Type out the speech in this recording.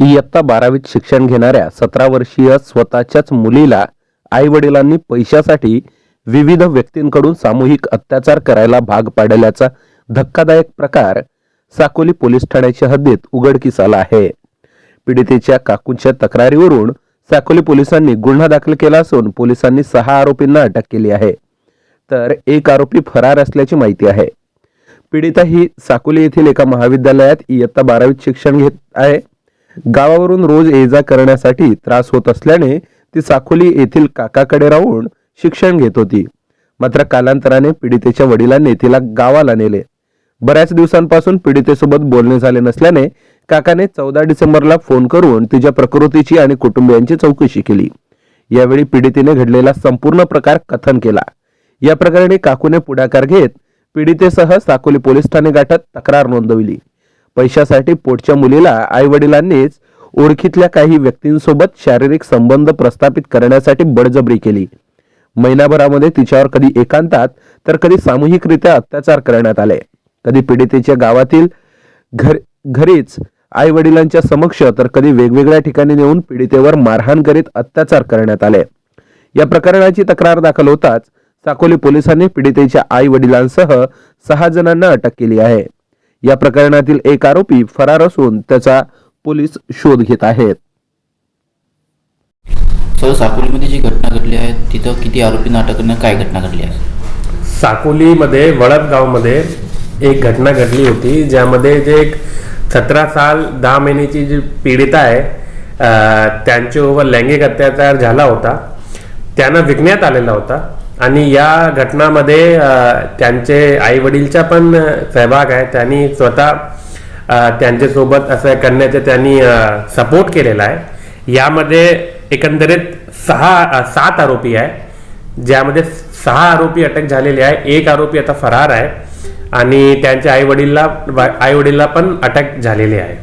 इयत्ता बारावीत शिक्षण घेणाऱ्या सतरा वर्षीय स्वतःच्याच मुलीला आई वडिलांनी पैशासाठी विविध व्यक्तींकडून सामूहिक अत्याचार करायला भाग पाडल्याचा धक्कादायक प्रकार साकोली पोलीस ठाण्याच्या हद्दीत उघडकीस आला आहे. पीडितेच्या काकूंच्या तक्रारीवरून साकोली पोलिसांनी गुन्हा दाखल केला असून पोलिसांनी सहा आरोपींना अटक केली आहे. तर एक आरोपी फरार असल्याची माहिती आहे. पीडिता ही साकोली येथील एका महाविद्यालयात इयत्ता बारावीत शिक्षण घेत आहे. गावावरून रोज ये जा करण्यासाठी त्रास होत असल्याने ती साकोली येथील काकाकडे राहून शिक्षण घेत होती. मात्र कालांतराने पीडितेच्या वडिलांनी तिला गावाला नेले. बऱ्याच दिवसांपासून पीडितेसोबत बोलणे झाले नसल्याने काकाने चौदा डिसेंबरला फोन करून तिच्या प्रकृतीची आणि कुटुंबियांची चौकशी केली. यावेळी पीडितेने घडलेला संपूर्ण प्रकार कथन केला. या प्रकरणी काकूने पुढाकार घेत पीडितेसह साकोली पोलीस ठाणे गाठत तक्रार नोंदवली. पैशासाठी पोटच्या मुलीला आई वडिलांनीच ओळखीतल्या काही व्यक्तींसोबत शारीरिक संबंध प्रस्थापित करण्यासाठी बळजबरी केली. महिनाभरामध्ये तिच्यावर कधी एकांतात तर कधी सामूहिकरित्या अत्याचार करण्यात आले. कधी पीडितेच्या गावातील घर घरीच आई वडिलांच्या समक्ष तर कधी वेगवेगळ्या ठिकाणी नेऊन पीडितेवर मारहाण करीत अत्याचार करण्यात आले. या प्रकरणाची तक्रार दाखल होताच साकोली पोलिसांनी पीडितेच्या आई वडिलांसह सहा जणांना अटक केली आहे. या प्रकरणातील एक आरोपी फरार असून त्याचा पोलीस शोध घेत आहेत. सर साकोलीमध्ये जी घटना घडली आहे तिथं किती आरोपींना अटक करण्यात काय घटना घडली आहे? साकोलीमध्ये वळद गावमध्ये एक घटना घडली होती ज्यामध्ये जे एक सतरा साल दहा महिन्याची जी पीडिता आहे त्यांच्यावर लैंगिक अत्याचार झाला होता. त्यांना विकण्यात आलेला होता. आणि या घटनामध्ये त्यांचे आई वडीलचा पण सहभाग आहे. त्यांनी स्वतः त्यांच्यासोबत असं करण्याचे त्यांनी सपोर्ट केलेला आहे. यामध्ये एकंदरीत सहा सात आरोपी आहे. ज्यामध्ये सहा आरोपी अटक झालेले आहे. एक आरोपी आता फरार आहे. आणि त्यांच्या आई वडीलला आई वडीलला पण अटक झालेली आहे.